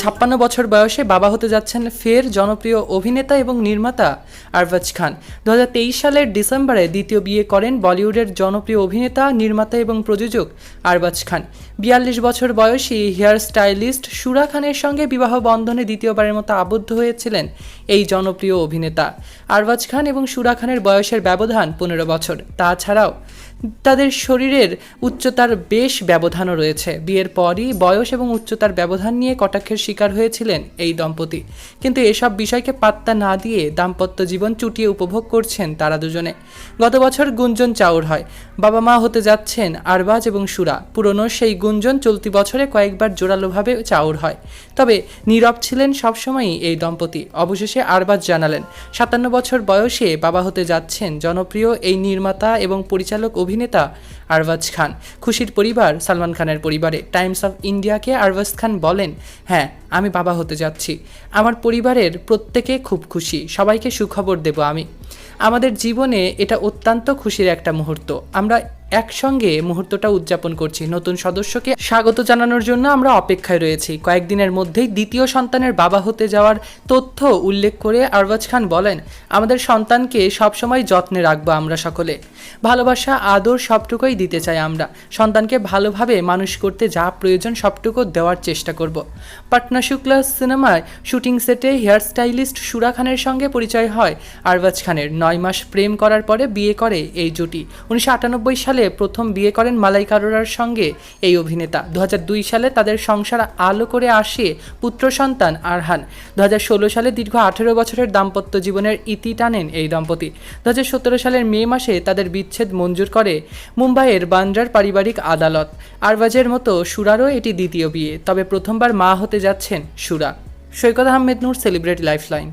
他 ছাপ্পান্ন বছর বয়সে বাবা হতে যাচ্ছেন ফের জনপ্রিয় অভিনেতা এবং নির্মাতা আরবাজ খান। দু হাজার তেইশ সালের ডিসেম্বরে দ্বিতীয় বিয়ে করেন বলিউডের জনপ্রিয় অভিনেতা, নির্মাতা এবং প্রযোজক আরবাজ খান। বিয়াল্লিশ বছর বয়সী হেয়ার স্টাইলিস্ট সুরা খানের সঙ্গে বিবাহ বন্ধনে দ্বিতীয়বারের মতো আবদ্ধ হয়েছিলেন এই জনপ্রিয় অভিনেতা। আরবাজ খান এবং সুরা খানের বয়সের ব্যবধান পনেরো বছর। তাছাড়াও তাদের শরীরের উচ্চতার বেশ ব্যবধানও রয়েছে। বিয়ের পরই বয়স এবং উচ্চতার ব্যবধান নিয়ে কটাক্ষের শিকার হয়েছিলেন এই দম্পতি। কিন্তু এসব বিষয়কে পাত্তা না দিয়ে দাম্পত্য জীবন চুটিয়ে উপভোগ করছেন তারা দুজনে। গত বছর গুঞ্জন চাউর হয়। বাবা মা হতে যাচ্ছেন আরবাজ এবং সুরা। পুরনো সেই গুঞ্জন চলতি বছরে কয়েকবার জোরালোভাবে চাউর হয়। তবে নীরব ছিলেন সবসময়ই এই দম্পতি। অবশেষে আরবাজ জানালেন, সাতান্ন বছর বয়সে বাবা হতে যাচ্ছেন জনপ্রিয় এই নির্মাতা এবং পরিচালক অভিনেতা আরবাজ খান। খুশির পরিবার সালমান খানের পরিবারে। টাইমস অফ ইন্ডিয়াকে আরবাজ খান বলেন হ্যাঁ আমি বাবা হতে যাচ্ছি। আমার পরিবারের প্রত্যেকে খুব খুশি। সবাইকে সুখবর দেব আমি। আমাদের জীবনে এটা অত্যন্ত খুশির একটা মুহূর্ত। আমরা একসঙ্গে মুহূর্তটা উদযাপন করছি। নতুন সদস্যকে স্বাগত জানানোর জন্য আমরা অপেক্ষায় রয়েছি। কয়েকদিনের মধ্যেই দ্বিতীয় সন্তানের বাবা হতে যাওয়ার তথ্য উল্লেখ করে আরবাজ খান বলেন, আমাদের সন্তানকে সবসময় যত্নে রাখব আমরা সকলে। ভালোবাসা, আদর সবটুকুই দিতে চাই আমরা। সন্তানকে ভালোভাবে মানুষ করতে যা প্রয়োজন সবটুকু দেওয়ার চেষ্টা করব। পাটনা শুক্লা সিনেমায় শুটিং সেটে হেয়ার স্টাইলিস্ট সুরা খানের সঙ্গে পরিচয় হয় আরবাজ খানের। নয় মাস প্রেম করার পরে বিয়ে করে এই জুটি। উনিশশো আটানব্বই সালে প্রথম বিয়ে করেন মালাইকা আরোরার সঙ্গে এই অভিনেতা। দুই হাজার দুই সালে তাদের সংসার আলো করে আসে পুত্র সন্তান আরহান। দুই হাজার ষোলো সালে দীর্ঘ আঠেরো বছরের দাম্পত্য জীবনের ইতি টানেন এই দম্পতি। দু হাজার সতেরো সালের মে মাসে তাদের বিচ্ছেদ মঞ্জুর করে মুম্বাইয়ের বান্দ্রার পারিবারিক আদালত। আরবাজের মতো সুরারও এটি দ্বিতীয় বিয়ে, তবে প্রথমবার মা হতে যাচ্ছেন সুরা। Saikat Ahmed Noor, celebrate lifeline.